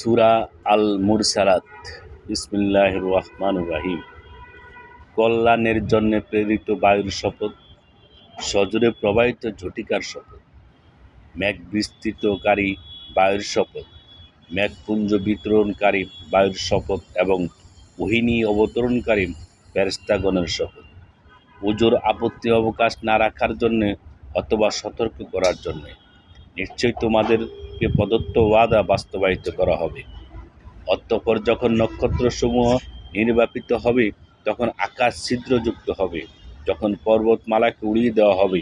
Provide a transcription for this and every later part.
সুরা আল মুরসালাত বিসমিল্লাহ রহমান রাহিম কল্যাণের জন্য প্রেরিত বায়ুর শপথ, সজোরে প্রবাহিত ঝটিকার শপথ মেঘ বিস্তৃতকারী বায়ুর শপথ, মেঘপুঞ্জ বিতরণকারী বায়ুর শপথ এবং ওহিনী অবতরণকারী ফেরেস্তাগণের শপথ। পুজোর আপত্তি অবকাশ না রাখার জন্যে অথবা সতর্ক করার জন্যে। নিশ্চয়ই তোমাদেরকে প্রদত্ত ওয়াদা বাস্তবায়িত করা হবে। অতঃপর যখন নক্ষত্রসমূহ নির্বাপিত হবে, তখন আকাশ ছিদ্রযুক্ত হবে, যখন পর্বতমালাকে উড়িয়ে দেওয়া হবে,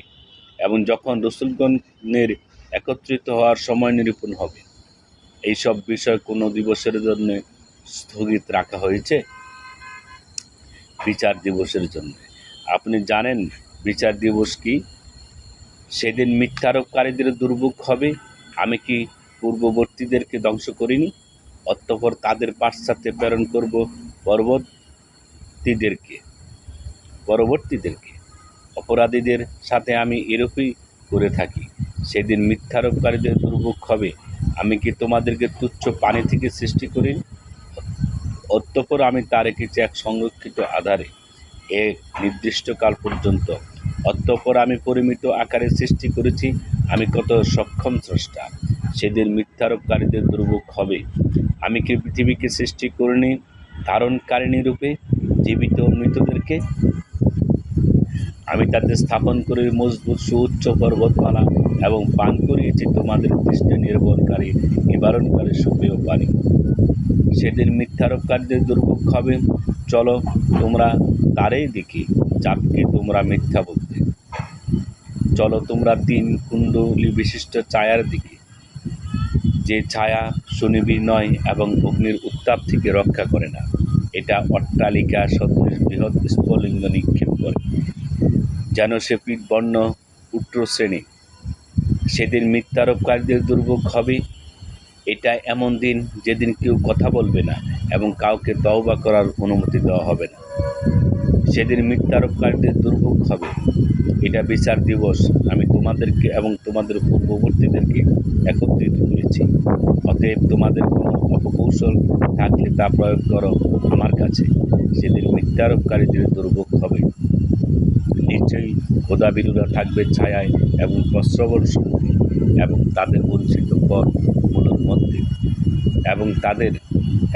এবং যখন রসুলগণের একত্রিত হওয়ার সময় নিরূপণ হবে। এইসব বিষয় কোনো দিবসের জন্য স্থগিত রাখা হয়েছে? বিচার দিবসের জন্য। আপনি জানেন, বিচার দিবস কি? সেদিন মিথ্যারোপকারীদের দুর্ভোগ হবে আমি কি পূর্ববর্তীদেরকে ধ্বংস করিনি? অতঃপর তাদের পাশ্চাত্যে প্রেরণ করব পরবর্তীদেরকে পরবর্তীদেরকে। অপরাধীদের সাথে আমি এরূপই করে থাকি। সেদিন মিথ্যারোপকারীদের দুর্ভোগ হবে। আমি কি তোমাদেরকে তুচ্ছ পানি থেকে সৃষ্টি করি অতঃপর আমি তা রেখেছি এক সংরক্ষিত আধারে, এক নির্দিষ্টকাল পর্যন্ত। অতঃপর আমি পরিমিত আকারে সৃষ্টি করেছি আমি কত সক্ষম স্রষ্টা, সেদিন মিথ্যারোপকারীদের দুর্ভোগ হবে। আমি কি পৃথিবীকে সৃষ্টি করিনি ধারণকারিণী রূপে জীবিত মৃতদেরকে? আমি তাদের স্থাপন করে মজবুত, সুউচ্চ পর্বতমালা এবং পান করিয়েছি তোমাদের তৃষ্ণা নির্ভরকারী, নিবারণকারী সুপেয় পানি সেদিন মিথ্যারোপকারীদের দুর্ভোগ হবে। চলো তোমরা তারই দিকে চাঁদকে তোমরা মিথ্যা বলতে চলো তোমরা তিন কুণ্ডলী বিশিষ্ট ছায়ার দিকে। যে ছায়া সুনিবিড় নয় এবং অগ্নির উত্তাপ থেকে রক্ষা করে না, এটা অট্টালিকা সদৃশ বৃহৎ স্ফলিঙ্গ নিক্ষেপ করে। যেন সে পিঠবর্ণ উট্র শ্রেণি। সেদিন মিথ্যারোপকারীদের দুর্ভোগ হবে। এটা এমন দিন যেদিন কেউ কথা বলবে না এবং কাউকে তওবা করার অনুমতি দেওয়া হবে না। সেদিন মিথ্যারোপকারীদের দুর্ভোগ হবে। এটা বিচার দিবস। আমি তোমাদেরকে এবং তোমাদের পূর্ববর্তীদেরকে একত্রিত করেছি। অতএব তোমাদের কোনো অপকৌশল থাকলে তা প্রয়োগ করো আমার কাছে। সেদিন মিথ্যারোপকারীদের দুর্ভোগ হবে। নিশ্চয়ই খোদাবিরুরা থাকবে ছায়ায় এবং প্রশ্রবণ সম্মুখে এবং তাদের বঞ্চিত পথ মূলের মধ্যে এবং তাদের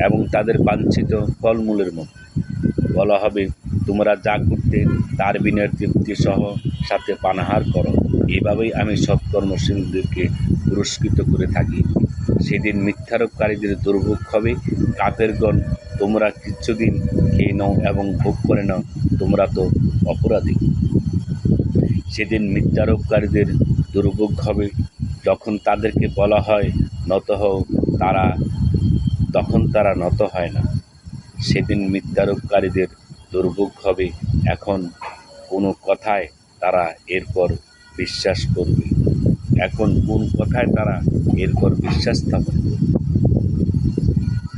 এবং তাদের বাঞ্ছিত ফলমূলের মধ্যে। বলা হবে তোমরা যা করতে তার বিনয়ের তৃপ্তি সহ সাথে পানাহার করো। এভাবেই আমি সৎকর্মশীলদেরকে পুরস্কৃত করে থাকি। সেদিন মিথ্যারোপকারীদের দুর্ভোগ হবে। কাপেরগণ তোমরা কিছুদিন খেয়ে নাও এবং ভোগ করে নাও। তোমরা তো অপরাধী। সেদিন মিথ্যারোপকারীদের দুর্ভোগ হবে। যখন তাদেরকে বলা হয়, নত হও তারা তখন তারা নত হয় না। সেদিন মিথ্যারোপকারীদের দুর্ভোগ হবে। এখন কোনো কথায় তারা এরপর বিশ্বাস করবে। এখন কোন কথায় তারা এরপর বিশ্বাস স্থাপন করবে?